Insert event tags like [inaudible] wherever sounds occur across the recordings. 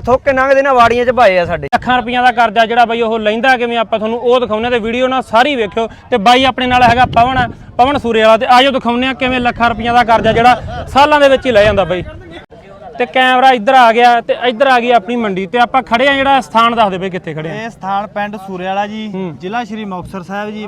ਥੋਕੇ ਲੰਘਦੇ ਨਾ ਵਾੜੀਆਂ 'ਚ ਭਾਏ ਆ ਸਾਡੇ। ਲੱਖਾਂ ਰੁਪਈਆਂ ਦਾ ਕਰਜ਼ਾ ਜਿਹੜਾ ਬਾਈ ਉਹ ਲੈਂਦਾ ਕਿਵੇਂ ਆਪਾਂ ਤੁਹਾਨੂੰ ਉਹ ਦਿਖਾਉਂਦੇ ਆ ਤੇ ਵੀਡੀਓ ਨਾਲ ਸਾਰੀ ਵੇਖਿਓ ਤੇ ਬਾਈ ਆਪਣੇ ਨਾਲ ਹੈਗਾ ਪਵਨ ਪਵਨ ਸੂਰੇ ਵਾਲਾ ਤੇ ਆਜੋ ਦਿਖਾਉਂਦੇ ਆ ਕਿਵੇਂ ਲੱਖਾਂ ਰੁਪਈਆਂ ਦਾ ਕਰਜ਼ਾ ਜਿਹੜਾ ਸਾਲਾਂ ਦੇ ਵਿੱਚ ਹੀ ਲੈ ਜਾਂਦਾ ਬਾਈ। ਤੇ ਕੈਮਰਾ ਇੱਧਰ ਆ ਗਿਆ ਤੇ ਇੱਧਰ ਆ ਗਈ ਆਪਣੀ ਮੰਡੀ ਤੇ ਆਪਾਂ ਖੜੇ ਆ ਜਿਹੜਾ ਸਥਾਨ ਦੱਸ ਦੇ ਬਈ ਕਿੱਥੇ ਖੜੇ ਆ। ਇਹ ਸਥਾਨ ਪਿੰਡ ਸੂਰੇਵਾਲਾ ਜੀ ਜ਼ਿਲ੍ਹਾ ਸ਼੍ਰੀ ਮੁਕਤਸਰ ਸਾਹਿਬ ਜੀ।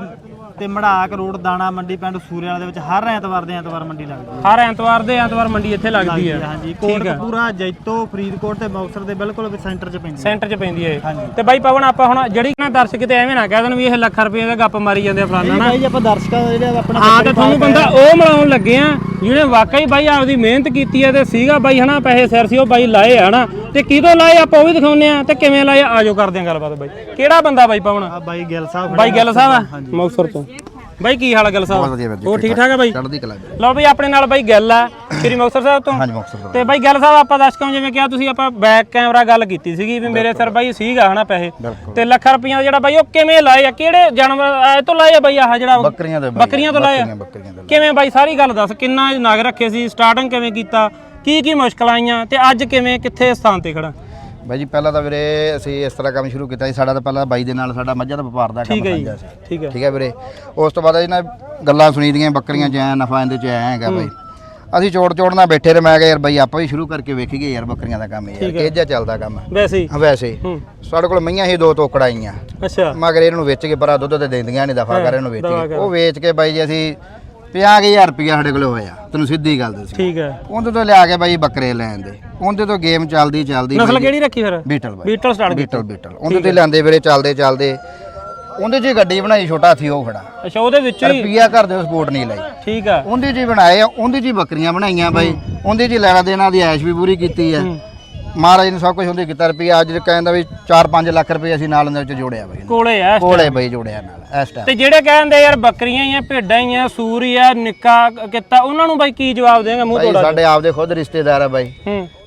ਤੇ ਮੜਾਕ ਰੋਡ ਦਾਣਾ ਮੰਡੀ ਪਿੰਡ ਸੂਰੇਵਾਲਾ ਦੇ ਵਿੱਚ ਹਰ ਐਤਵਾਰ ਦੇ ਐਤਵਾਰ ਮੰਡੀ ਲੱਗਦੀ ਹਰ ਐਤਵਾਰ ਦੇ ਐਤਵਾਰ ਮੰਡੀ ਇੱਥੇ ਲੱਗਦੀ ਹੈ। ਹੈ ਹਾਂਜੀ। ਹੈ। ਕੋਟਕਪੂਰਾ ਜੈਤੋ ਫਰੀਦਕੋਟ ਤੇ ਮੁਕਤਸਰ ਦੇ ਬਿਲਕੁਲ ਸੈਂਟਰ 'ਚ ਪੈਂਦੀ ਹੈ। ਸੈਂਟਰ 'ਚ ਪੈਂਦੀ ਹੈ। ਤੇ ਬਾਈ ਪਵਨ ਆਪਾਂ ਹੁਣ ਜਿਹੜੀ ਨਾ ਦਰਸ਼ਕ ਕਿਤੇ ਐਵੇਂ ਨਾ ਕਹਿ ਦੇਣ ਵੀ ਇਹ ਲੱਖ ਰੁਪਏ ਦਾ ਗੱਪ ਮਾਰੀ ਜਾਂਦੇ ਆ ਫਲਾਣਾ ਨਾ ਜੀ ਆਪਾਂ ਦਰਸ਼ਕਾਂ ਦਾ ਜਿਹੜੇ ਆਪਣਾ ਹਾਂ ਤੇ ਤੁਹਾਨੂੰ ਬੰਦਾ ਉਹ ਮਿਲਾਉਣ ਲੱਗੇ ਆ ਜਿਹਨੇ ਵਾਕਈ ਬਾਈ ਆਪਦੀ ਮਿਹਨਤ ਕੀਤੀ ਹੈ ਤੇ ਸੀਗਾ ਬਾਈ ਹਨਾ ਪੈਸੇ ਸਿਰ ਸੀ ਉਹ ਬਾਈ ਲਾਏ ਆ ਹਨਾ? ਤੇ ਕਿਦੋਂ ਲਾਏ ਆਪਾਂ ਉਹ ਵੀ ਦਿਖਾਉਂਦੇ ਆ ਤੇ ਕਿਵੇਂ ਲਾਏ ਆ, ਆਜੋ ਕਰਦੇ ਆ ਗੱਲਬਾਤ ਬਾਈ। ਕਿਹੜਾ ਬੰਦਾ ਬਾਈ ਪਵਨ? ਬਾਈ ਗਿੱਲ ਸਾਹਿਬ ਬਾਈ ਗਿੱਲ ਸਾਹਿਬ ਆ? ਮੁਕਤਸਰ ਤੋਂ। ਬਾਈ ਕੀ ਹਾਲ ਆ ਗਿੱਲ ਸਾਹਿਬ? ਉਹ ਠੀਕ ਠਾਕ ਆ ਬਾਈ? ਚੜ੍ਹਦੀ ਕਲਾ ਜੀ। ਲਓ ਬਈ ਆਪਣੇ ਨਾਲ ਬਾਈ ਗਿੱਲ ਆ ਸ਼੍ਰੀ ਮੁਕਤਸਰ ਸਾਹਿਬ ਤੋਂ। ਹਾਂਜੀ ਮੁਕਤਸਰ ਤੋਂ। ਤੇ ਬਾਈ ਗੱਲ ਸਾਹਿਬ ਆਪਾਂ ਦਰਸ਼ਕਾਂ ਨੂੰ ਜਿਵੇਂ ਕਿਹਾ ਤੁਸੀਂ ਆਪਾਂ ਬੈਕ ਕੈਮਰਾ ਗੱਲ ਕੀਤੀ ਸੀਗੀ ਵੀ ਮੇਰੇ ਸਿਰ ਬਾਈ ਸੀਗਾ ਹਨਾ ਪੈਸੇ। ਤੇ ਲੱਖ ਰੁਪਈਆ ਜਿਹੜਾ ਬਾਈ ਉਹ ਕਿਵੇਂ ਲਾਏ ਆ? ਕਿਹੜੇ ਜਾਨਵਰ ਇਹ ਤੋਂ ਲਾਏ ਆ ਬਾਈ ਆਹ ਜਿਹੜਾ ਬੱਕਰੀਆਂ ਦੇ ਬਾਈ, ਬੱਕਰੀਆਂ ਤੋਂ ਲਾਏ ਆ? ਬੱਕਰੀਆਂ ਬੱਕਰੀਆਂ ਦੇ ਕਿਵੇਂ ਬਾਈ ਸਾਰੀ ਗੱਲ ਦੱਸ ਕਿੰਨਾ ਨਗ ਰੱਖੇ ਸੀ? ਸਟਾਰਟਿੰਗ ਕਿਵੇਂ ਕੀਤਾ? ਕੀ ਕੀ ਮੁਸ਼ਕਲਾਂ ਆਈਆਂ? ਤੇ ਅੱਜ ਕਿਵੇਂ ਕਿੱਥੇ ਸਥਾਨ ਤੇ ਖੜਾ ਬਾਈ ਜੀ ਪਹਿਲਾਂ ਤਾਂ ਵੀਰੇ ਅਸੀਂ ਇਸ ਤਰ੍ਹਾਂ ਕੰਮ ਸ਼ੁਰੂ ਕੀਤਾ ਸੀ ਸਾਡਾ ਤਾਂ ਪਹਿਲਾਂ ਬਾਈ ਦੇ ਨਾਲ ਸਾਡਾ ਮੱਝਾਂ ਦਾ ਵਪਾਰ ਦਾ ਕੰਮ ਠੀਕ ਹੈ ਜੀ ਸੀ। ਠੀਕ ਹੈ। ਠੀਕ ਹੈ ਵੀਰੇ। ਉਸ ਤੋਂ ਬਾਅਦ ਇਹਨਾਂ ਗੱਲਾਂ ਸੁਣੀ ਦੀਆਂ ਬੱਕਰੀਆਂ ਚ ਐ ਨਫਾ ਇਹਦੇ ਚ ਐ ਹੈਗਾ ਬਾਈ। ਅਸੀਂ ਚੋੜ ਚੋੜ ਨਾਲ ਬੈਠੇ ਰਹੇ ਮੈਂ ਕਿਹਾ ਯਾਰ ਬਾਈ ਆਪਾਂ ਵੀ ਸ਼ੁਰੂ ਕਰਕੇ ਵੇਖੀਏ ਯਾਰ ਬੱਕਰੀਆਂ ਦਾ ਕੰਮ ਯਾਰ ਕਿਹ ਜਿਹਾ ਚੱਲਦਾ ਕੰਮ। ਵੈਸੇ ਹੀ। ਹਾਂ, ਵੈਸੇ ਹੀ। ਹੂੰ। ਸਾਡੇ ਕੋਲ ਮਈਆਂ ਸੀ ਦੋ ਤੋਕੜ ਆਈਆਂ। ਅੱਛਾ। ਮਗਰ ਇਹਨਾਂ ਨੂੰ ਵੇਚ ਕੇ ਪਰਾ ਦੁੱਧ ਤੇ ਦਿੰਦੀਆਂ ਨਹੀਂ ਦਫਾ ਕਰ ਇਹਨੂੰ ਵੇਚ ਦਫ਼ਾ ਕੇ ਕਰ। ਉਹ ਵੇਚ ਕੇ ਬਾਈ ਜੀ ਅਸੀਂ 50000 ਰੁਪਇਆ ਸਾਡੇ ਕੋਲ ਹੋਇਆ। ਤੈਨੂੰ ਸਿੱਧੀ ਗੱਲ ਦੱਸੀ। ਠੀਕ ਹੈ। ਉਹਦੇ ਤੋਂ ਲਿਆ ਕੇ ਬਾਈ ਬੱਕਰੇ ਲੈਣ ਦੇ। ਉਹਦੇ ਤੋਂ ਗੇਮ ਚੱਲਦੀ ਚੱਲਦੀ ਨਸਲ ਕਿਹੜੀ ਰੱਖੀ ਫਿਰ? ਬੀਟਲ ਬਾਈ। ਬੀਟਲ ਸਟਾਰਟ ਬੀਟਲ ਬੀਟਲ। ਉਹਦੇ ਤੇ ਲੈਂਦੇ ਵੀਰੇ ਚੱਲਦੇ ਚੱਲਦੇ। ਉਹਦੇ 'ਚ ਗੱਡੀ ਬਣਾਈ ਛੋਟਾ ਹਾਥੀ ਉਹ ਖੜਾ। ਅੱਛਾ ਉਹਦੇ ਵਿੱਚ ਹੀ? ਰੁਪਈਆ ਘਰ ਦੇ ਸਪੋਰਟ ਨਹੀਂ ਲਈ। ਠੀਕ ਆ ਉਹਦੇ 'ਚ ਬਣਾਏ ਆ ਉਹਦੇ 'ਚ ਬੱਕਰੀਆਂ ਬਣਾਈਆਂ ਬਾਈ। ਉਹਦੇ 'ਚ ਲੈਣਾ ਦੇਣਾ ਦੀ ਐਸ਼ ਵੀ ਪੂਰੀ ਕੀਤੀ ਆ ਮਹਾਰਾਜ ਨੇ ਸਭ ਕੁਝ ਉਹਦੇ ਕੀਤਾ ਰੁਪਈਆ ਅੱਜ ਕਹਿੰਦਾ ਵੀ 4-5 ਲੱਖ ਰੁਪਏ ਅਸੀਂ ਨਾਲ ਦੇ ਵਿੱਚ ਜੋੜਿਆ ਬਾਈ ਕੋਲੇ ਆ ਕੋਲੇ ਬਾਈ ਜੋੜਿਆ ਨਾਲ ਇਸ ਟਾਈਮ ਤੇ ਜਿਹੜੇ ਕਹਿੰਦੇ ਯਾਰ ਬੱਕਰੀਆਂ ਹੀ ਆ ਭੇਡਾਂ ਹੀ ਆ ਸੂਰ ਹੀ ਆ ਨਿੱਕਾ ਕਿੱਤਾ ਉਹਨਾਂ ਨੂੰ ਬਾਈ ਕੀ ਜਵਾਬ ਦੇਗਾ ਮੂੰਹ ਤੋੜਾ ਸਾਡੇ ਆਪਦੇ ਖੁਦ ਰਿਸ਼ਤੇਦਾਰ ਆ ਬਾਈ।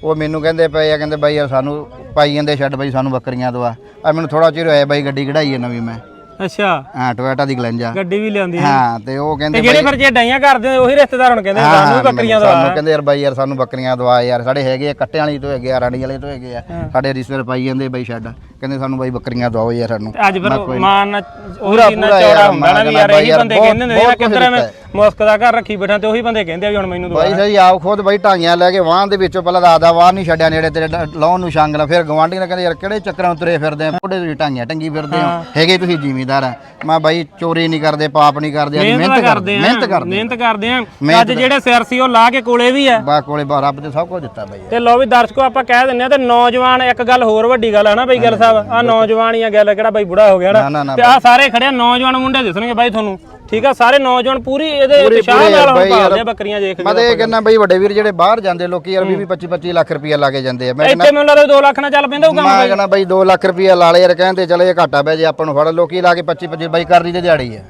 ਉਹ ਮੈਨੂੰ ਕਹਿੰਦੇ ਪਏ ਆ ਕਹਿੰਦੇ ਬਾਈ ਯਾਰ ਸਾਨੂੰ ਪਾਈ ਜਾਂਦੇ ਛੱਡ ਬਾਈ ਸਾਨੂੰ ਬੱਕਰੀਆਂ ਦਵਾ। ਆ ਮੈਨੂੰ ਥੋੜਾ ਚਿਰ ਹੋਇਆ ਬਾਈ ਗੱਡੀ ਕਢਾਈ ਹੈ ਨਵੀਂ ਮੈਂ। ਅੱਛਾ। ਹਾਂ ਟੋਇਟਾ ਦੀ ਗਲੈਂਜਾ ਗੱਡੀ ਵੀ ਲਿਆਂਦੀ ਹੈ ਹਾਂ ਤੇ ਉਹ ਤੇ ਕਹਿੰਦੇ ਜਿਹੜੇ ਫਿਰ ਜੇ ਡਾਈਆਂ ਕਰਦੇ ਉਹੀ ਰਿਸ਼ਤੇਦਾਰ ਹੁਣ ਕਹਿੰਦੇ ਸਾਨੂੰ ਬੱਕਰੀਆਂ ਸਾਨੂੰ ਦਵਾ। ਕਹਿੰਦੇ ਯਾਰ ਬਾਈ ਯਾਰ ਸਾਨੂੰ ਬੱਕਰੀਆਂ ਦਵਾ ਯਾਰ। ਸਾਡੇ ਹੈਗੇ ਆ ਕੱਟਿਆਂ ਵਾਲੀ ਤੋਂ ਹੈਗੇ ਆ ਰਾਣੀ ਵਾਲੇ ਤੋਂ ਹੈਗੇ ਆ। ਸਾਡੇ ਰਿਸ਼ਤੇਦਾਰ ਪਾਈ ਜਾਂਦੇ ਬਾਈ ਛੱਡ ਕਹਿੰਦੇ ਸਾਨੂੰ ਬਾਈ ਬੱਕਰੀਆਂ ਦਵਾਓ ਯਾਰ ਸਾਨੂੰ। ਅੱਜ ਫਿਰ ਮਾਨ ਪੂਰਾ- ਉਹੀ ਨਾ ਪੂਰਾ ਚੌੜਾ ਯਾਰ, ਹੁੰਦਾ ਨਾ ਵੀ ਯਾਰ ਇਹੀ ਬੰਦੇ ਕਹਿੰਦੇ ਨੇ ਬਹੁਤ ਕੁਛ ਕਿੱਧਰ ਮੈਂ ਦਿੱਤਾ ਮੁਸਕ ਦਾ ਘਰ ਰੱਖੀ ਬੈਠਾ ਤੇ ਉਹੀ ਬੰਦੇ ਕਹਿੰਦੇ ਆ ਵੀ ਹੁਣ ਮੈਨੂੰ ਬਾਈ ਸਹੀ ਆਪ ਖੁਦ ਬਾਈ ਢਾਈਆਂ ਲੈ ਕੇ ਵਾਹਨ ਦੇ ਵਿੱਚੋਂ ਪਹਿਲਾਂ ਦਾਦਾ ਵਾਹ ਨਹੀਂ ਛੱਡਿਆ ਨੇੜੇ ਤੇਰੇ ਲਾਉਣ ਨੂੰ ਛੰਗ ਲਾ ਫਿਰ ਗਵਾਂਢੀ ਨੇ ਕਹਿੰਦੇ ਯਾਰ ਕਿਹੜੇ ਚੱਕਰਾਂ ਉਤਰੇ ਫਿਰਦੇ ਆ? ਬੁੱਢੇ ਤੁਸੀਂ ਢਾਈਆਂ ਟੰਗੀ ਫਿਰਦੇ ਹੋ। ਹੈਗੇ ਤੁਸੀਂ ਜ਼ਿਮੀਂਦਾਰ ਆ। ਮੈਂ ਬਾਈ ਚੋਰੀ ਨਹੀਂ ਕਰਦੇ ਪਾਪ ਨਹੀਂ ਕਰਦੇ ਅਸੀਂ ਮਿਹਨਤ ਕਰਦੇ ਆ ਮਿਹਨਤ ਕਰਦੇ ਮਿਹਨਤ ਕਰਦੇ ਆ। ਅੱਜ ਜਿਹੜੇ ਸਿਰ ਸੀ ਉਹ ਲਾ ਕੇ ਕੋਲੇ ਵੀ ਆ। ਬਾ ਕੋਲੇ ਬਾ ਰੱਬ ਤੇ ਸਭ ਕੁਝ ਦਿੱਤਾ ਬਾਈ। ਤੇ ਲੋ ਵੀ ਦਰਸ਼ਕੋ ਆਪਾਂ ਕਹਿ ਦਿੰਨੇ ਆ ਤੇ ਨੌਜਵਾਨ ਇੱਕ ਗੱਲ ਹੋਰ ਵੱਡੀ ਗੱਲ ਹੈ ਨਾ ਬਈ ਗੱਲ ਸਾਹਿਬ। ਆ ਨੌਜਵਾਨ ਹੀ ਆ ਗੱਲ ਕਿਹੜਾ ਬਈ ਬੁੜਾ ਹੋ ਗਿਆ ਨਾ, ਨਾ ਤੇ ਆ ਸਾਰੇ ਖੜੇ ਆ ਨੌਜਵਾਨ ਮੁੰਡੇ ਦਿਸਣਗੇ ਬਾਈ ਤੁਹਾਨੂੰ। ਠੀਕ ਆ ਸਾਰੇ ਨੌਜਵਾਨ ਪੂਰੀ ਇਹਦੇ ਪੂਰੀ ਨਾਲ ਯਾਰ, ਭਾਲਦੇ ਬੱਕਰੀਆਂ ਦੇਖ ਮੈਂ ਤਾਂ ਇਹ ਕਹਿੰਦਾ ਬਈ ਵੱਡੇ ਵੀਰ ਜਿਹੜੇ ਬਾਹਰ ਜਾਂਦੇ ਲੋਕੀ ਯਾਰ 20 25 25 ਲੱਖ ਰੁਪਇਆ ਲਾ ਕੇ ਜਾਂਦੇ ਆ। ਮੈਂ ਇੱਥੇ ਮੈਨੂੰ ਲੱਗਦਾ 2 ਲੱਖ ਨਾਲ ਚੱਲ ਪੈਂਦਾ ਉਹ ਕੰਮ ਮੈਂ ਕਹਿੰਦਾ ਬਈ 2 ਲੱਖ ਰੁਪਇਆ ਲਾ ਲੈ ਯਾਰ ਕਹਿੰਦੇ ਚਲੇ ਇਹ ਘਾਟਾ ਪੈ ਜੇ ਆਪਾਂ ਨੂੰ ਫੜ ਲੋਕੀ ਲਾ ਕੇ 25 25 ਬਾਈ ਕਰਦੀ ਤੇ ਦਿਹਾੜੀ ਆ।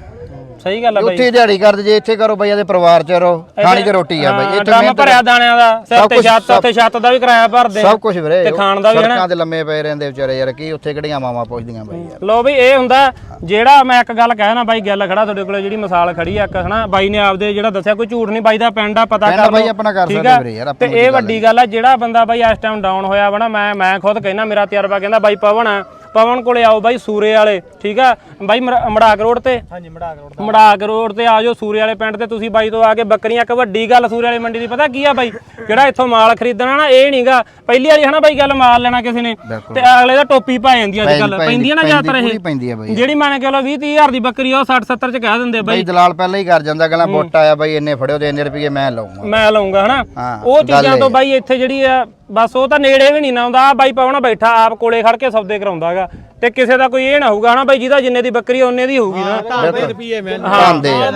ਸਹੀ ਗੱਲ ਆ ਬਾਈ। ਉੱਥੇ ਦਿਹਾੜੀ ਕਰਦੇ ਜੇ ਇੱਥੇ ਕਰੋ ਬਈ ਇਹਦੇ ਪਰਿਵਾਰ ਚ ਰਹੋ ਖਾਣੀ ਤੇ ਰੋਟੀ ਆ ਬਈ ਇੱਥੇ ਮਿਹਨਤ ਭਰਿਆ ਦਾਣਿਆਂ ਦਾ ਸਿਰ ਤੇ ਛੱਤ ਉੱਥੇ ਛੱਤ ਦਾ ਵੀ ਕਿਰਾਇਆ ਭਰਦੇ। ਸਭ ਕੁਝ ਵੀਰੇ ਤੇ ਖਾਣ ਦਾ ਵੀ ਹੈ ਨਾ ਸੜਕਾਂ ਤੇ ਲੰਮੇ ਪਏ ਰਹਿੰਦੇ ਵਿਚਾਰੇ ਯਾਰ ਕੀ ਉੱਥੇ ਕਿਹੜੀਆਂ ਮਾਵਾਂ ਪੁੱਛਦੀਆਂ ਬਈ ਯਾਰ। ਲੋ ਵੀ ਇਹ ਹੁੰਦਾ ਜਿਹੜਾ ਮੈਂ ਇੱਕ ਗੱਲ ਕਹਿਣਾ ਬਾਈ ਗੱਲ ਖੜਾ ਤੁਹਾਡੇ ਕੋਲੇ ਜਿਹੜੀ ਮਿਸਾਲ ਖੜੀ ਆ ਇੱਕ ਹਨਾ ਬਾਈ ਨੇ ਆਪਦੇ ਜਿਹੜਾ ਦੱਸਿਆ ਕੋਈ ਝੂਠ ਨਹੀਂ ਬਾਈ ਦਾ ਪਿੰਡ ਆ ਪਤਾ ਕਰ ਬਾਈ ਆਪਣਾ ਕਰ ਸਕਦੇ? ਵੀਰੇ ਯਾਰ, ਤੇ ਇਹ ਵੱਡੀ ਗੱਲ ਆ ਜਿਹੜਾ ਬੰਦਾ ਬਾਈ ਇਸ ਟਾਈਮ ਡਾਊਨ ਹੋਇਆ ਵਾ ਨਾ ਮੈਂ ਮੈਂ ਖੁਦ ਕਹਿਣਾ ਮੇਰਾ ਤਜਰਬਾ ਕਹਿੰਦਾ ਬਾਈ ਪਵਨ ਆ। ਪਵਨ ਕੋਲੇ ਆਓ ਬਾਈ ਸੂਰੇ ਵਾਲੇ ਠੀਕ ਆ? ਬਾਈ ਮਰ- ਮੜਾਕ ਰੋਡ ਤੇ। ਹਾਂਜੀ ਮੜਾਕ ਰੋਡ ਮੜਾਕ ਰੋਡ ਤੇ ਆ ਜਾਓ ਸੂਰੇ ਵਾਲੇ ਪਿੰਡ ਤੇ ਤੁਸੀਂ ਬਾਈ ਤੋਂ ਆ ਕੇ ਬੱਕਰੀਆਂ ਇੱਕ ਵੱਡੀ ਗੱਲ ਸੂਰੇ ਵਾਲੇ ਮੰਡੀ ਦੀ ਪਤਾ ਕੀ ਆ ਬਾਈ? ਜਿਹੜਾ ਇੱਥੋਂ ਮਾਲ ਖਰੀਦਣਾ ਨਾ ਇਹ ਨਹੀਂਗਾ ਪਹਿਲੀ ਵਾਰੀ ਹਨਾ ਬਾਈ ਗੱਲ ਮਾਲ ਲੈਣਾ ਕਿਸੇ ਨੇ ਤੇ ਅਗਲੇ ਦਾ ਟੋਪੀ ਪਾ ਜਾਂਦੀ ਅੱਜ ਕੱਲ ਪੈਂਦੀ- ਪੈਂਦੀ ਆ ਨਾ ਜ਼ਿਆਦਾਤਰ ਇਹ। ਜਿਹੜੀ ਮੰਨ ਕੇ ਲੋ 20 30 ਹਜ਼ਾਰ ਦੀ ਬੱਕਰੀ ਆ ਉਹ 60 70 ਚ ਕਹਿ ਦਿੰਦੇ ਬਾਈ। ਬਈ ਦਲਾਲ ਪਹਿਲਾਂ ਹੀ ਕਰ ਜਾਂਦਾ ਕਹਿੰਦਾ ਬੁੱਟ ਆਇਆ ਬਾਈ ਇੰਨੇ ਫੜਿਓ ਤੇ ਇੰਨੇ ਰੁਪਏ ਮੈਂ ਲਾਉਂਗਾ ਮੈਂ ਲਊਂਗਾ ਹਨਾ? ਉਹ ਗੱਲ ਚੀਜ਼ਾਂ ਤੋਂ ਬਾਈ ਇੱਥੇ ਜਿਹੜੀ ਆ ਬਸ ਉਹ ਤਾਂ ਨੇੜੇ ਵੀ ਨਹੀਂ ਨਾ ਆਉਂਦਾ। ਆ ਬਾਈ ਪਾਉਣਾ ਬੈਠਾ, ਆਪ ਕੋਲੇ ਖੜ ਕੇ ਸੌਦੇ ਕਰਾਉਂਦਾਗਾ ਤੇ ਕਿਸੇ ਦਾ ਕੋਈ ਇਹ ਨਾ ਹੋਊਗਾ ਹਨਾ ਬਾਈ ਜਿਹਦਾ ਜਿੰਨੇ ਦੀ ਬੱਕਰੀ ਉਹਨੇ ਦੀ ਹੋਊਗੀ ਨਾ। ਰੁਪਏ ਮੈਂ ਆਂਦੇ ਆ।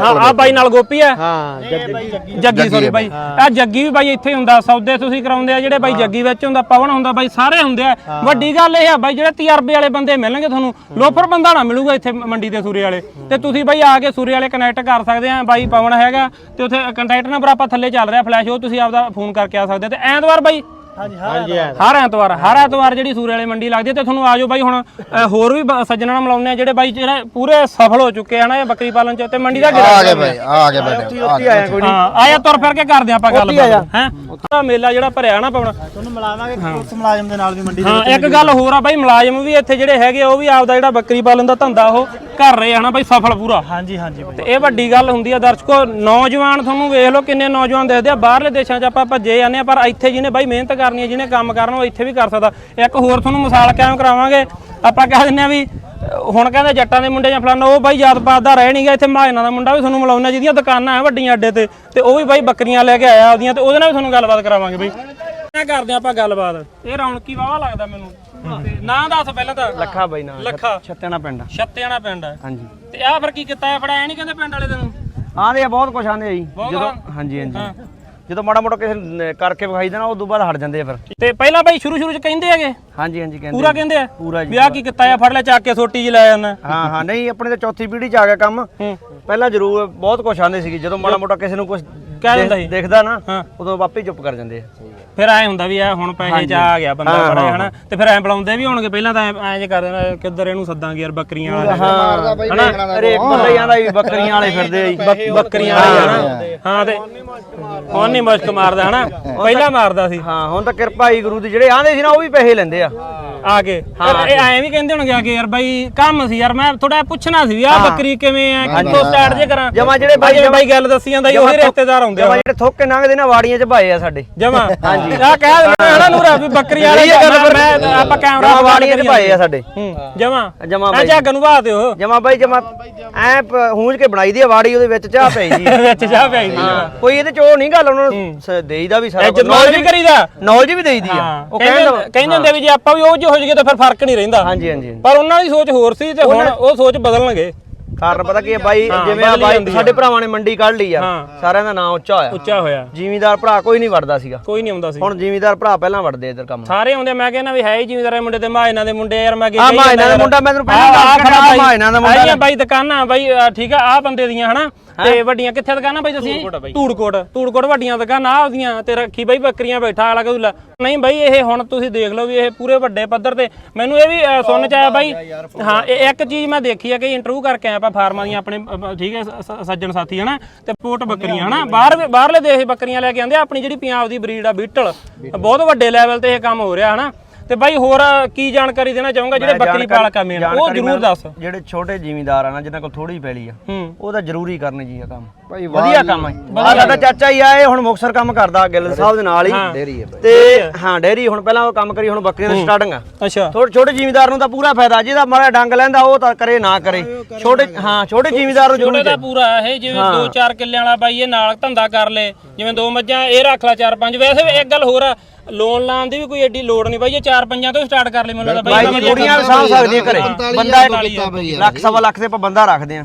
ਹਾਂ ਆ ਬਾਈ। ਨਾਲ ਗੋਪੀ ਆ। ਹਾਂ ਜੱਗੀ। ਸੋਰੀ ਬਾਈ। ਆ ਜੱਗੀ ਵੀ ਬਾਈ ਇੱਥੇ ਹੀ ਹੁੰਦਾ ਸੌਦੇ ਤੁਸੀਂ ਕਰਾਉਂਦੇ ਆ ਜਿਹੜੇ ਬਾਈ ਜੱਗੀ ਵਿੱਚ ਹੁੰਦਾ ਪਵਨ ਹੁੰਦਾ ਬਾਈ ਸਾਰੇ ਹੁੰਦੇ ਆ। ਵੱਡੀ ਗੱਲ ਇਹ ਆ ਬਾਈ ਜਿਹੜੇ ਤਜਰਬੇ ਵਾਲੇ ਬੰਦੇ ਮਿਲਣਗੇ ਤੁਹਾਨੂੰ ਲੋਫਰ ਬੰਦਾ ਨਾ ਮਿਲੂਗਾ ਇੱਥੇ ਮੰਡੀ ਦੇ ਸੂਰੇ ਵਾਲੇ। ਤੇ ਤੁਸੀਂ ਬਾਈ ਆ ਕੇ ਸੂਰੇ ਵਾਲੇ ਕਨੈਕਟ ਕਰ ਸਕਦੇ ਆ ਬਾਈ ਪਵਨ ਹੈਗਾ ਤੇ ਉੱਥੇ ਕੰਟੈਕਟ ਨੰਬਰ ਆਪਾਂ ਥੱਲੇ ਚੱਲ ਰਿਹਾ ਫਲੈਸ਼ ਉਹ ਤੁਸੀਂ ਆਪਦਾ ਫੋਨ ਕਰਕੇ ਆ ਸਕਦੇ ਆ। ਤੇ ਐਤਵਾਰ ਬਾਈ ਹਰ ਐਤਵਾਰ। ਹਰ ਐਤਵਾਰ ਜਿਹੜੀ ਸੂਰੇ ਵਾਲੀ ਮੰਡੀ ਲੱਗਦੀ ਹੈ ਤੇ ਤੁਹਾਨੂੰ ਆਜੋ ਬਾਈ ਹੁਣ ਅ, ਹੋਰ ਵੀ ਬ- ਸੱਜਣਾਂ ਨਾਲ ਮਿਲਾਉਂਦੇ ਆ ਜਿਹੜੇ ਬਾਈ ਜਿਹੜੇ ਪੂਰੇ ਸਫਲ ਹੋ ਚੁੱਕੇ ਹਨ ਇਹ ਬੱਕਰੀ ਪਾਲਣ ਚ ਤੇ ਮੰਡੀ ਦਾ ਆ ਗਏ ਭਾਈ ਆ ਗਏ ਬੇਟੇ ਆ ਗਏ। ਹਾਂ ਆਇਆ ਤੁਰ ਫਿਰ ਕੇ ਕਰਦੇ ਆਪਾਂ ਗੱਲ ਹੈ ਉਹਦਾ ਮੇਲਾ ਜਿਹੜਾ ਭਰਿਆ ਨਾ ਪਾਉਣਾ ਤੁਹਾਨੂੰ ਮਿਲਾਵਾਂਗੇ ਪੁਲਿਸ ਮੁਲਾਜ਼ਮ ਦੇ ਨਾਲ ਵੀ ਮੰਡੀ ਦੇ ਹਾਂ ਇੱਕ ਗੱਲ ਹੋਰ ਆ ਬਾਈ ਮੁਲਾਜ਼ਮ ਵੀ ਇੱਥੇ ਜਿਹੜੇ ਹੈਗੇ ਆ, ਉਹ ਵੀ ਆਪਦਾ ਜਿਹੜਾ ਬੱਕਰੀ ਪਾਲਣ ਦਾ ਧੰਦਾ ਉਹ ਕਰ ਰਹੇ ਆ ਨਾ ਬਾਈ ਸਫਲ ਪੂਰਾ। ਹਾਂਜੀ ਹਾਂਜੀ ਬਾਈ। ਤੇ ਇਹ ਵੱਡੀ ਗੱਲ ਹੁੰਦੀ ਆ ਦਰਸ਼ਕੋ ਨੌਜਵਾਨ ਤੁਹਾਨੂੰ ਵੇਖ ਲਓ ਕਿੰਨੇ ਨੌਜਵਾਨ ਦੇਖਦੇ ਆ ਬਾਹਰਲੇ ਦੇਸ਼ਾਂ 'ਚ ਆਪਾਂ ਭੱਜੇ ਜਾਂਦੇ ਆ ਪਰ ਇੱਥੇ ਜਿਹਨੇ ਬਾਈ ਮਿਹਨਤ ਕਰਨੀ ਹੈ ਜਿਹਨੇ ਕੰਮ ਕਰਨਾ ਉਹ ਇੱਥੇ ਵੀ ਕਰ ਸਕਦਾ। ਇੱਕ ਹੋਰ ਤੁਹਾਨੂੰ ਮਿਸਾਲ ਕਾਇਮ ਕਰਾਵਾਂਗੇ ਆਪਾਂ ਕਹਿ ਦਿੰਦੇ ਆ ਵੀ ਹੁਣ ਕਹਿੰਦੇ ਜੱਟਾਂ ਦੇ ਮੁੰਡੇ ਜਾਂ ਫਲਾਣਾ ਉਹ ਬਾਈ ਜਾਤ ਪਾਤ ਦਾ ਰਹਿ ਨਹੀਂਗਾ ਇੱਥੇ ਮਹਾਜਨਾਂ ਦਾ ਮੁੰਡਾ ਵੀ ਤੁਹਾਨੂੰ ਮਿਲਾਉਣਾ ਜਿਹਦੀਆਂ ਦੁਕਾਨਾਂ ਆ ਵੱਡੀਆਂ ਅੱਡੇ ਤੇ ਤੇ ਉਹ ਵੀ ਬਾਈ ਬੱਕਰੀਆਂ ਲੈ ਕੇ ਆਇਆ ਉਹਦੀਆਂ ਤੇ ਉਹਦੇ ਨਾਲ ਵੀ ਤੁਹਾਨੂੰ ਗੱਲਬਾਤ ਕਰਾਵਾਂਗੇ ਬਾਈ। ਐ ਕਰਦੇ ਆਪਾਂ ਗੱਲਬਾਤ? ਇਹ ਰੌਣਕੀ ਵਾਵਾ ਲੱਗਦਾ ਮੈਨੂੰ। ਤੇ ਨਾਂ ਦੱਸ ਪਹਿਲਾਂ ਤਾਂ। ਲੱਖਾ ਬਾਈ ਨਾਲ ਲੱਖਾ। ਛੱਤਿਆਣਾ ਪਿੰਡ ਛੱਤਿਆਣਾ ਪਿੰਡ ਹੈ ਹਾਂਜੀ। ਤੇ ਆਹ ਫਿਰ ਕੀ ਕੀਤਾ? ਫੜਾਇਆ ਨਹੀਂ ਕਹਿੰਦੇ ਪਿੰਡ ਵਾਲੇ ਤੈਨੂੰ? ਆਂਦੇ ਆ ਬਹੁਤ ਕੁਛ ਆਂਦੇ ਆ ਜੀ। ਬਹੁਤ ਜਦੋਂ? ਹਾਂਜੀ ਹਾਂਜੀ। ਜਦੋਂ ਮਾੜਾ ਮੋਟਾ ਕਿਸੇ ਨੇ ਕਰਕੇ ਵਿਖਾਈ ਦੇਣਾ ਉਸ ਤੋਂ ਬਾਅਦ ਹਟ ਜਾਂਦੇ ਆ ਫਿਰ। ਤੇ ਪਹਿਲਾਂ ਬਾਈ ਸ਼ੁਰੂ ਸ਼ੁਰੂ ਚ ਕਹਿੰਦੇ ਹੈਗੇ? ਹਾਂਜੀ ਹਾਂਜੀ ਕਹਿੰਦੇ ਪੂਰਾ ਕਹਿੰਦੇ ਆ? ਪੂਰਾ ਜੀ ਵੀ ਆਹ ਕੀ ਕੀਤਾ ਆ? ਫੜ ਲੈ ਚੱਕ ਕੇ ਸੋਟੀ ਜੀ ਲੈ ਜਾਂਦਾ ਹਾਂ ਹਾਂ। ਨਹੀਂ ਆਪਣੇ ਤੇ ਚੌਥੀ ਪੀੜ੍ਹੀ ਚ ਆ ਗਿਆ ਕੰਮ। ਹੂੰ। ਪਹਿਲਾਂ ਜ਼ਰੂਰ ਬਹੁਤ ਕੁਛ ਆਂਦੇ ਸੀਗੇ। ਜਦੋਂ ਮਾੜਾ ਮੋਟਾ ਕਿਸੇ ਨੂੰ ਕੁਝ ਕਹਿ ਦਿੰਦਾ ਸੀ। ਦੇਖਦਾ ਨਾ ਹਾਂ। ਉਦੋਂ ਵਾਪੇ ਚੁੱਪ ਕਰ ਜਾਂਦੇ ਆ। ਫਿਰ ਐ ਹੁੰਦਾ ਵੀ ਆ ਹੁਣ ਪੈਸੇ ਚ ਆ ਗਿਆ ਬੰਦਾ ਫੜੇ ਹਨਾ? ਤੇ ਫਿਰ ਐ ਬੁਲਾਉਂਦੇ ਵੀ ਹੋਣਗੇ ਪਹਿਲਾਂ ਤਾਂ ਐ ਜੇ ਕਰ ਦੇਣਾ ਕਿੱਧਰ ਇਹਨੂੰ ਸੱਦਾਂਗੇ ਯਾਰ ਬੱਕਰੀਆਂ ਵਾਲਾ ਮਾਰਦਾ ਬਾਈ ਅਰੇ ਬੰਦਾ ਆਂਦਾ ਵੀ ਬੱਕਰੀਆਂ ਵਾਲੇ ਫਿਰਦੇ ਆ ਜੀ। ਬੱਕ- ਬੱਕਰੀਆਂ ਵਾਲੇ ਹਨਾ? ਹਾਂ ਤੇ ਹੁਣ ਨਹੀਂ ਮੁਸ਼ਕ ਮਾਰਦਾ ਹਨਾ? ਪਹਿਲਾਂ ਮਾਰਦਾ ਸੀ। ਹਾਂ ਹੁਣ ਤਾਂ ਕਿਰਪਾ ਹੀ ਗੁਰੂ ਦੀ ਜਿਹੜੇ ਆਂਦੇ ਸੀ ਨਾ ਉਹ ਵੀ ਪੈਸੇ ਲੈਂਦੇ ਆ। ਆ ਕੇ। ਇਹ ਐਂ ਵੀ ਕਹਿੰਦੇ ਹੋਣਗੇ ਆ ਕੇ ਯਾਰ ਬਾਈ ਕੰਮ ਸੀ ਯਾਰ ਮੈਂ ਥੋੜਾ ਪੁੱਛਣਾ ਸੀ ਵੀ ਆ ਬੱਕਰੀ ਕਿਵੇਂ ਆ ਕਿੱਥੋਂ ਸਟਾਰਟ ਜੇ ਕਰਾਂ? ਜਮਾਂ ਜਿਹੜੇ ਬਾਈ- ਬਾਈ ਗੱਲ ਦੱਸੀ ਜਾਂਦਾ ਸੀ, ਉਹੀ ਰਿਸ਼ਤੇਦਾਰ ਹੁੰਦੇ ਜਮਾ ਆ ਜਿਹੜੇ ਥੁੱਕ ਕੇ ਲੰਘਦੇ ਨਾ ਵਾੜੀਆਂ ਚ ਭਾਏ ਆ ਸਾਡੇ। ਜਮਾ। [laughs] ਹਾਂਜੀ। ਆ ਕਹਿ ਦਿੰਦਾ ਹਨਾ ਨੂਰਾ ਵੀ ਬੱਕਰੀ ਵਾਲੇ ਇਹ ਗੱਲ ਫਿਰ- ਮੈਂ ਆਪਾਂ ਕੈਮਰਾ ਵਾੜੀਆਂ ਚ ਭਾਏ ਆ ਸਾਡੇ। ਜਮਾ। ਜਮਾ ਬਾਈ ਝੱਗ ਨੂੰ ਬਾਤ ਦਿਓ। ਜਮਾ ਬਾਈ ਜਮਾ ਐ ਹੂੰਜ ਕੇ ਬਣਾਈ ਦੀ ਆ ਵਾੜੀ ਉਹਦੇ ਵਿੱਚ ਚਾਹ ਪਈ ਜੀ [laughs] ਵਿੱਚ ਜਾ ਪਿਆਈ ਦੀ ਕੋਈ ਇਹਦੇ ਚ ਉਹ ਨਹੀਂ ਗੱਲ ਉਹਨਾਂ ਨੂੰ ਦੇਈਦਾ ਵੀ ਸਾਰਾ ਜਨਰਲ ਵੀ ਕਰੀਦਾ। ਨੌਲੇਜ ਵੀ ਦੇਈਦੀ ਆ। ਉਹ ਕਹਿੰਦੇ ਕਹਿੰਦਾ ਹੁੰਦੇ ਵੀ ਜੇ ਆਪਾਂ ਵੀ ਉਹ ਜਿਹੇ ਹੋ ਜਾਈਏ ਤਾਂ ਫਿਰ ਫ਼ਰਕ ਨਹੀਂ ਰਹਿੰਦਾ। ਹਾਂਜੀ ਹਾਂਜੀ। ਹਾਂਜੀ। ਪਰ ਉਹਨਾਂ ਦੀ ਸੋਚ ਹੋਰ ਸੀ ਤੇ ਹੁਣ ਉਹ ਸੋਚ ਬਦਲਣਗੇ। ਕਾਰਨ ਪਤਾ ਕੀ ਹੈ ਬਾਈ? ਹਾਂ, ਜਿਵੇਂ ਆ ਬਦਲੀ ਬਾਈ ਜਾਂਦੀ ਆ। ਸਾਡੇ ਭਰਾਵਾਂ ਨੇ ਮੰਡੀ ਕੱਢ ਲਈ ਆ। ਹਾਂ। ਸਾਰਿਆਂ ਦਾ ਨਾਮ ਉੱਚਾ ਹੋਇਆ। ਉੱਚਾ ਹੋਇਆ। ਜ਼ਿਮੀਦਾਰ ਭਰਾ ਕੋਈ ਨਹੀਂ ਵੜਦਾ ਸੀਗਾ। ਕੋਈ ਨਹੀਂ ਆਉਂਦਾ ਸੀ। ਹੁਣ ਜ਼ਿਮੀਦਾਰ ਭਰਾ ਪਹਿਲਾਂ ਵੜਦੇ ਇਧਰ ਕੰਮ ਸਾਰੇ ਆਉਂਦੇ ਮੈਂ ਕਹਿੰਦਾ ਵੀ ਹੈ ਹੀ ਜਿਵੇਂ ਦੇ ਮੁੰਡੇ ਤੇ। ਮਾਇਨਾ ਦੇ ਮੁੰਡੇ ਯਾਰ ਮੈਂ ਆਹ ਕਹੀ ਜਾਂਦਾ ਮਾਇਨਾ ਦਾ ਯਾਰ। ਮੁੰਡਾ ਮੈਂ ਤੈਨੂੰ ਪਹਿਲਾਂ ਆਹ ਦੱਸ ਕੇ ਬਾਈ, ਮਾਇਨਾ ਦਾ ਮੁੰਡਾ ਆਈਆਂ ਬਾਈ ਦੁਕਾਨਾਂ ਬਾਈ ਆਹ ਠੀਕ ਆ ਆ ਬੰਦੇ ਦੀਆਂ ਹਨਾ? ਤੇ ਵੱਡੀਆਂ ਕਿੱਥੇ ਦੁਕਾਨਾਂ ਬਾਈ ਤੁਸੀਂ? ਧੂੜਕੋਟ ਧੂੜਕੋਟ ਵੱਡੀਆਂ ਦੁਕਾਨਾਂ ਆ ਉਹਦੀਆਂ ਤੇ ਰੱਖੀ ਬਾਈ ਬੱਕਰੀਆਂ ਬੈਠਾ ਵਾਲਾ ਕਦੂਲਾ। ਨਹੀਂ ਬਾਈ ਇਹ ਹੁਣ ਤੁਸੀਂ ਦੇਖ ਲਓ ਵੀ ਇਹ ਪੂਰੇ ਵੱਡੇ ਪੱਧਰ ਤੇ। ਮੈਨੂੰ ਇਹ ਵੀ ਸੁਣਨ ਚ ਆਇਆ ਬਾਈ। ਹਾਂ ਇਹ ਇੱਕ ਚੀਜ਼ ਮੈਂ ਦੇਖੀ ਆ ਕਿ ਇੰਟਰਵਿਊ ਕਰਕੇ ਆਇਆ ਆਪਾਂ ਫਾਰਮਾਂ ਦੀਆਂ ਆਪਣੇ ਠੀਕ ਹੈ ਸ- ਸ- ਸੱਜਣ ਸਾਥੀ ਹਨਾ? ਤੇ ਪੋਟ ਬੱਕਰੀਆਂ ਹਨਾ? ਬਾਹਰ ਬਾਹਰਲੇ ਦੇਸ਼ ਬੱਕਰੀਆਂ ਲੈ ਕੇ ਆਂਦੇ ਆ, ਆਪਣੀ ਜਿਹੜੀ ਪੰਜਾਬ ਦੀ ਬਰੀਡ ਆ ਬੀਟਲ। ਬਹੁਤ ਵੱਡੇ ਲੈਵਲ ਤੇ ਇਹ ਕੰਮ ਹੋ ਰਿਹਾ ਹਨਾ? ਤੇ ਬਾਈ ਹੋਰ ਕੀ ਜਾਣਕਾਰੀ ਦੇਣਾ ਚਾਹੂੰਗਾ ਜਿਹੜੇ ਬੱਕਰੀ ਪਾਲਕ ਆ ਮੇਨ ਉਹ ਜਾਣਕਾਰੀ ਜ਼ਰੂਰ ਮੈਂ- ਦੱਸ। ਜਿਹੜੇ ਛੋਟੇ ਜ਼ਿਮੀਦਾਰ ਆ ਨਾ ਜਿਨ੍ਹਾਂ ਕੋਲ ਥੋੜੀ ਪੈਲੀ ਆ ਹੂੰ। ਉਹ ਤਾਂ ਜ਼ਰੂਰੀ ਕਰਨੇ ਜੀ ਆ ਕੰਮ। ਭਾਈ ਵਧੀਆ ਕੰਮ ਹੈ ਆ ਸਾਡਾ ਚਾਚਾ ਹੀ ਆ ਇਹ ਹੁਣ ਮੁਕਸਰ ਕੰਮ ਕਰਦਾ ਗਿੱਲ ਸਾਹਿਬ ਦੇ ਨਾਲ ਹੀ। ਡੇਰੀ ਹੈ ਬਾਈ ਤੇ ਹਾਂ ਡੈਰੀ ਹੁਣ ਪਹਿਲਾਂ ਉਹ ਕੰਮ ਕਰੀ ਹੁਣ ਬੱਕਰੀਆਂ ਦੀ ਸਟਾਰਟਿੰਗ ਆ। ਅੱਛਾ। ਛੋਟੇ ਛੋਟੇ ਜ਼ਿਮੀਦਾਰ ਨੂੰ ਤਾਂ ਪੂਰਾ ਫਾਇਦਾ ਜਿਹਦਾ ਮਾਰਾ ਡੰਗ ਲੈਂਦਾ ਉਹ ਤਾਂ ਕਰੇ ਨਾ ਕਰੇ। ਛੋਟੇ ਹਾਂ ਛੋਟੇ ਜ਼ਿਮੀਦਾਰ ਨੂੰ ਜ਼ਰੂਰ ਦਾ ਪੂਰਾ ਇਹ ਜਿਵੇਂ 2-4 ਕਿੱਲਿਆਂ ਵਾਲਾ ਬਾਈ ਇਹ ਨਾਲ ਧੰਦਾ ਕਰ ਲੇ ਜਿਵੇਂ ਦੋ ਮੱਝਾਂ ਇਹ ਰੱਖ ਲਾ 4-5 ਵੈਸੇ ਵੀ ਇੱਕ ਗੱਲ ਹੋਰ ਆ ਲੋਨ ਲਾਣ ਦੀ ਵੀ ਕੋਈ ਐਡੀ ਲੋੜ ਨਹੀਂ ਬਾਈ ਇਹ 4-5 ਤੋਂ ਸਟਾਰਟ ਕਰ ਲੈ ਮੈਨੂੰ ਲੱਗਦਾ ਬਾਈ। ਕੁੜੀਆਂ ਵੀ ਸਾਂਭ ਸਕਦੀਆਂ ਘਰੇ। ਬੰਦਾ ਲੱਖ ਸਵਾ ਲੱਖ ਦੇ ਆਪਾਂ ਬੰਦਾ ਰੱਖਦੇ ਆ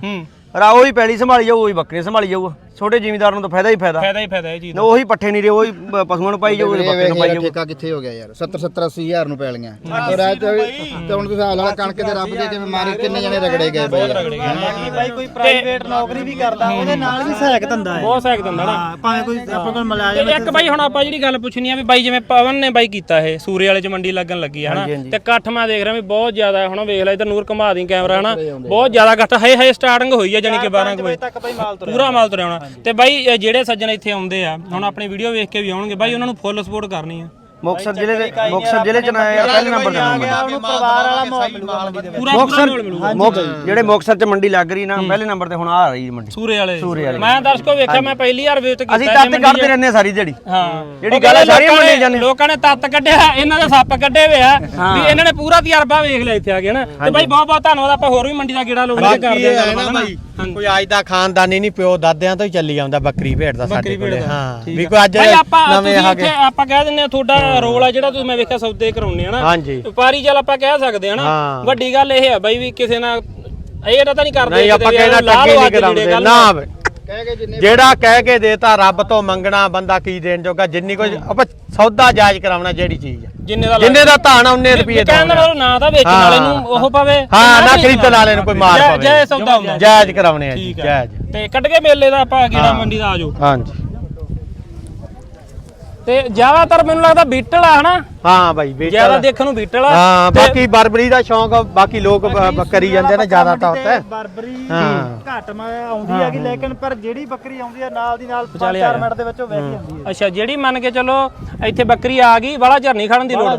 ਹੂੰ ਰਾ ਉਹੀ ਪੈਲੀ ਸੰਭਾਲੀ ਜਾਊ ਉਹੀ ਬੱਕਰੀ ਸੰਭਾਲੀ ਜਾਊਗਾ। ਛੋਟੇ ਜ਼ਿਮੀਦਾਰ ਨੂੰ ਤਾਂ ਫਾਇਦਾ ਹੀ ਫਾਇਦਾ। ਫਾਇਦਾ ਹੀ ਫਾਇਦਾ ਇਹ ਚੀਜ਼ ਦਾ ਉਹੀ ਪੱਠੇ ਨਹੀਂ ਰਹੇ ਉਹੀ ਪਸ਼ੂਆਂ ਨੂੰ ਪਾਈ ਜਾਊ ਬੱਕਰੇ ਨੂੰ ਪਾਈ ਜਾਊ ਠੇਕਾ ਕਿੱਥੇ ਹੋ ਗਿਆ ਯਾਰ? 70 70 80 ਹਜ਼ਾਰ ਨੂੰ ਪੈ ਲੀਆਂ ਤੇ ਰਾਤ ਤੇ ਹੁਣ ਤੁਸੀਂ ਹਾਲ ਵਾਲਾ ਕਣਕ ਦੇ ਰੱਬ ਦੇ ਕਿਵੇਂ ਮਾਰੇ ਕਿੰਨੇ ਜਣੇ ਰਗੜੇ ਗਏ ਬਈ? ਯਾਰ। ਬਾਈ ਕੋਈ ਪ੍ਰਾਈਵੇਟ ਨੌਕਰੀ ਵੀ ਕਰਦਾ ਉਹਦੇ ਨਾਲ ਵੀ ਸਹਾਇਕ ਧੰਦਾ ਹੈ। ਬਹੁਤ ਸਹਾਇਕ ਦਿੰਦਾ ਨਾ। ਹਾਂ, ਭਾਵੇਂ ਕੋਈ ਆਪਣੇ ਕੋਲ ਮੁਲਾਜ਼ਮ ਤੇ ਇੱਕ ਬਾਈ ਹੁਣ ਆਪਾਂ ਜਿਹੜੀ ਗੱਲ ਪੁੱਛਣੀ ਆ ਵੀ ਬਾਈ ਜਿਵੇਂ ਪਵਨ ਨੇ ਬਾਈ ਕੀਤਾ ਇਹ ਸੂਰੇ ਵਾਲੇ ਚ ਮੰਡੀ ਲੱਗਣ ਲੱਗੀ ਹੈ ਹਨਾ? ਤੇ ਇਕੱਠ ਮੈਂ ਦੇਖ ਰਿਹਾ ਵੀ ਬਹੁਤ ਜ਼ਿਆਦਾ ਹੈ। ਹੁਣ ਵੇਖ ਲੈ ਇਧਰ ਨੂਰ ਘੁਮਾ ਦੀ ਕੈਮਰਾ ਹਨਾ? ਬਹੁਤ ਜ਼ਿਆਦਾ ਇਕੱਠ ਹੈ ਹੈ ਸਟਾਰਟਿੰਗ ਹੋਈ ਹੈ ਜਾਨੀ ਕਿ 12 ਕੁ ਵਜੇ। ਤੱਕ ਬਾਈ ਮਾਲ ਤੁਰਿਆ ਪੂਰਾ ਮਾਲ ਤੁਰਿਆ ਹੋਣਾ। ਤੇ ਬਾਈ ਇਹ ਜਿਹੜੇ ਸੱਜਣ ਇੱਥੇ ਆਉਂਦੇ ਆ, ਹੁਣ ਆਪਣੀ ਵੀਡੀਓ ਵੇਖ ਕੇ ਵੀ ਆਉਣਗੇ, ਬਾਈ, ਉਹਨਾਂ ਨੂੰ ਫੁੱਲ ਸਪੋਰਟ ਕਰਨੀ ਆ। ਮੁਕਸਰ ਜ਼ਿਲ੍ਹੇ ਦੇ ਮੁਕਸਰ ਜ਼ਿਲ੍ਹੇ ਚ ਨਾ ਯਾਰ ਪਹਿਲੇ ਨੰਬਰ ਤੇ ਉਹਨੂੰ ਪਰਿਵਾਰ ਵਾਲਾ ਮਾਹੌਲ ਮਿਲੂਗਾ ਮੰਡੀ ਦੇ ਵਿੱਚ ਪੂਰਾ ਪੂਰਾ ਮਾਹੌਲ ਮਿਲੂਗਾ। ਮੁਕਸ ਜਿਹੜੇ ਮੁਕਸਰ ਚ ਮੰਡੀ ਲੱਗ ਰਹੀ ਨਾ ਪਹਿਲੇ ਨੰਬਰ ਤੇ ਹੁਣ ਆ ਰਹੀ ਮੰਡੀ। ਸੂਰੇ ਵਾਲੇ। ਮੈਂ ਦਰਸ਼ਕੋ ਵੇਖਿਆ ਮੈਂ ਪਹਿਲੀ ਵਾਰ ਵਿਜ਼ਿਟ ਕੀਤਾ ਅਸੀਂ ਤੱਤ ਕਰਦੇ ਰਹਿੰਦੇ ਆ ਸਾਰੀ ਦਿਹਾੜੀ। ਹਾਂ। ਜਿਹੜੀ ਗੱਲ ਆ ਸਾਰੀਆਂ ਲੋਕਾਂ ਮੰਡੀ ਜਾਂਦੇ। ਲੋਕਾਂ ਨੇ ਤੱਤ ਕੱਢਿਆ ਇਹਨਾਂ ਦੇ ਸੱਪ ਕੱਢੇ ਹੋਏ ਆ। ਵੀ ਇਹਨਾਂ ਨੇ ਪੂਰਾ ਤਜਰਬਾ ਵੇਖ ਲਿਆ ਇੱਥੇ ਆ ਕੇ ਨਾ ਤੇ ਬਾਈ ਬਹੁਤ ਬਹੁਤ ਧੰਨਵਾਦ ਆਪਾਂ ਹੋਰ ਵੀ ਮੰਡੀ ਦਾ ਗੇੜਾ ਲਾਉਂਦੇ ਕਰਦੇ ਆ ਨਾ। ਕੋਈ ਅੱਜ ਦਾ ਖਾਨਦਾਨੀ ਨਹੀਂ ਪਿਓ ਦਾਦਿਆਂ ਤੋਂ ਹੀ ਚੱਲੀ ਆਉਂਦਾ ਬੱਕਰੀ ਭੇਡ ਦਾ ਸਾਡੇ ਕੋਲੇ। ਹਾਂ ਵੀ ਕੋਈ ਅੱਜ ਨਵੇਂ ਆ ਗਏ ਆਪਾਂ ਕਹਿ ਦਿੰਨੇ ਆ ਤੁਹਾਡਾ ਰੋਲ ਆ ਜਿਹੜਾ ਤੁਸੀਂ ਮੈਂ ਵੇਖਿਆ ਸੌਦੇ ਕਰਾਉਣੇ ਆ ਨਾ ਹਾਂਜੀ। ਵਪਾਰੀ ਚੱਲ ਆਪਾਂ ਕਹਿ ਸਕਦੇ ਆ ਨਾ ਹਾਂ। ਵੱਡੀ ਗੱਲ ਇਹ ਆ ਬਾਈ ਵੀ ਕਿਸੇ ਨਾਲ ਇਹ ਤਾਂ ਨਹੀਂ ਕਰਦੇ ਨਹੀਂ ਆਪਾਂ ਟੱਗੇ ਲਓ ਨਹੀਂ ਜਿਹੜੇ ਕਰਾਉਂਦੇ। ਨਾ ਬਈ। ਜਿਹੜਾ ਕਹਿ ਕੇ ਦੇਤਾ ਰੱਬ ਤੋਂ ਮੰਗਣਾ ਬੰਦਾ ਕੀ ਦੇਣ ਜੋਗਾ ਜਿੰਨੀ ਕੁਝ ਆਪਾਂ ਸੌਦਾ ਜਾਇਜ਼ ਕਰਾਉਣਾ ਜਿਹੜੀ ਚੀਜ਼ ਆ। ਜਿੰਨੇ ਦਾ ਜਿੰਨੇ ਦਾ ਧਾਨ ਉਹਨੇ ਰੁਪਏ ਦਾ ਕਹਿੰਦਾ ਨਾ ਤਾਂ ਵੇਚਣ। ਵਾਲੇ ਨੂੰ ਉਹ ਪਵੇ ਹਾਂ ਨਾ ਖਰੀਦਣ ਵਾਲੇ ਨੂੰ ਕੋਈ ਮਾਰ ਜੈ- ਪਵੇ। ਜੈ ਸੌਦਾ ਹੁੰਦਾ। ਜਾਇਜ਼ ਕਰਾਉਣੇ ਆ ਜੀ ਠੀਕ ਆ। ਜਾਇਜ਼। ਤੇ ਕੱਢ ਕੇ ਮੇਲੇ ਦਾ ਆਪਾਂ ਗੇੜਾ ਮੰਡੀ ਦਾ ਆਜੋ ਹਾਂਜੀ। ਤੇ ਜ਼ਿਆਦਾਤਰ ਮੈਨੂੰ ਲੱਗਦਾ ਬੀਟਲ ਆ ਹਨਾ? ਹਾਂ ਬਾਈ ਬੇਟਾ ਜ਼ਿਆਦਾ ਦੇਖਣ ਨੂੰ ਬੀਟਲ ਆ ਹਾਂ ਬਾਕੀ ਬਰਬਰੀ ਦਾ ਸ਼ੌਂਕ ਬਾਕੀ ਲੋਕ ਕਰੀ ਜਾਂਦੇ ਨੇ ਜ਼ਿਆਦਾ ਤੌਰ ਤੇ ਬਰਬਰੀ ਹਾਂ। ਘੱਟ ਮੈਂ ਆਉਂਦੀ ਹੈਗੀ ਲੇਕਿਨ ਪਰ ਜਿਹੜੀ ਬੱਕਰੀ ਆਉਂਦੀ ਹੈ ਨਾਲ ਦੀ ਨਾਲ ਵਿਚਾਲੇ 5-4 ਆ ਮਿੰਟ ਦੇ ਵਿੱਚ ਉਹ ਵਹਿ ਜਾਂਦੀ ਹੈ। ਅੱਛਾ ਜਿਹੜੀ ਮੰਨ ਕੇ ਚੱਲੋ ਇੱਥੇ ਬੱਕਰੀ ਆ ਗਈ ਬੜਾ ਚਿਰ ਨਹੀਂ ਖੜਨ ਦੀ ਲੋੜ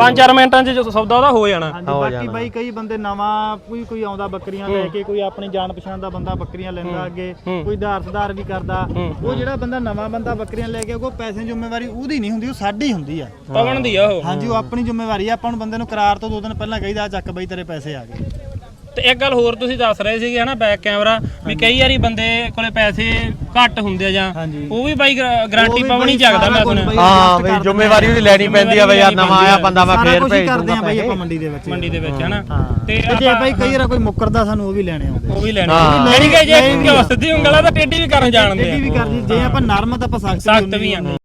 5-4 ਮਿੰਟਾਂ 'ਚ ਜੋ ਸੌਦਾ ਉਹਦਾ ਹੋ ਜਾਣਾ। ਬਾਕੀ ਬਾਈ ਕਈ ਬੰਦੇ ਨਵਾਂ ਕੋਈ ਕੋਈ ਆਉਂਦਾ ਬੱਕਰੀਆਂ ਲੈ ਕੇ ਕੋਈ ਆਪਣੀ ਜਾਣ ਪਛਾਣ ਦਾ ਬੰਦਾ ਬੱਕਰੀਆਂ ਲੈਂਦਾ ਅੱਗੇ ਕੋਈ ਧਾਰ ਸੁਧਾਰ ਵੀ ਕਰਦਾ। ਉਹ ਜਿਹੜਾ ਬੰਦਾ ਨਵਾਂ ਬੰਦਾ ਬੱਕਰੀਆਂ ਲੈ ਕੇ ਉਹ ਪੈਸੇ ਦੀ ਜ਼ਿੰਮੇਵਾਰੀ ਉਹਦੀ ਨਹੀਂ ਹੁੰਦੀ ਉਹ ਸਾਡੀ ਹੁੰਦੀ ਆ। ਪਵਨ ਦੀ ਆ। ਉਹ ਹਾਂਜੀ ਉਹ ਆਪਣੀ ਜ਼ਿੰਮੇਵਾਰੀ ਆ ਆਪਾਂ ਨੂੰ ਬੰਦੇ ਨੂੰ ਕਰਾਰ ਤੋਂ ਦੋ ਦਿਨ ਪਹਿਲਾਂ ਕਹੀਦਾ ਆ ਚੱਕ ਬਈ ਤੇਰੇ ਪੈਸੇ ਆ ਗਏ। ਤੇ ਇੱਕ ਗੱਲ ਹੋਰ ਤੁਸੀਂ ਦੱਸ ਰਹੇ ਸੀਗੇ ਹਨਾ ਬੈਕ ਕੈਮਰਾ ਵੀ ਕਈ ਵਾਰੀ ਬੰਦੇ ਕੋਲੇ ਪੈਸੇ ਘੱਟ ਹੁੰਦੇ ਆ ਜਾਂ ਹਾਂਜੀ। ਉਹ ਵੀ ਬਾਈ ਗਾਰੰਟੀ ਵੀ ਬਾਈ ਚੱਕਦਾ ਮੈਂ ਸੁਣਿਆ ਬਾਈ ਹਾਂ ਬਈ ਜ਼ਿੰਮੇਵਾਰੀ ਉਹਦੀ ਲੈਣੀ ਪੈਂਦੀ ਆ ਬਈ ਯਾਰ ਨਵਾਂ ਆਇਆ ਬੰਦਾ ਮੈਂ ਸਾਰਾ ਫੇਰ ਕੁਝ ਹੀ ਭੇਜ ਕਰਦੇ ਦੂੰਗਾ ਆ ਬਾਈ ਪੈਸੇ। ਆਪਾਂ ਮੰਡੀ ਦੇ ਵਿੱਚ। ਮੰਡੀ ਦੇ ਵਿੱਚ ਹਨਾ। ਹਾਂ। ਤੇ ਤੇ ਜੇ ਬਾਈ ਕਈ ਵਾਰ ਕੋਈ ਮੁੱਕਰਦਾ ਸਾਨੂੰ ਉਹ ਵੀ ਲੈਣੇ ਆਉਂਦੇ। ਉਹ ਵੀ ਲੈਣੀ ਹਾਂ। ਜਿਹੜੀ ਕਿ ਜੇ ਕਿਉਂ ਸਿੱਧੀ ਉਂਗਲ ਤਾਂ ਟੇਢੀ ਵੀ ਕਰਨ ਜਾਣਦੇ ਇਹ ਆ। ਵੀ ਕਰਦੀ ਜੇ ਆਪਾਂ ਨਰਮ ਤਾਂ ਆਪਾਂ ਸਖਤ ਸਖਤ ਵੀ ਆ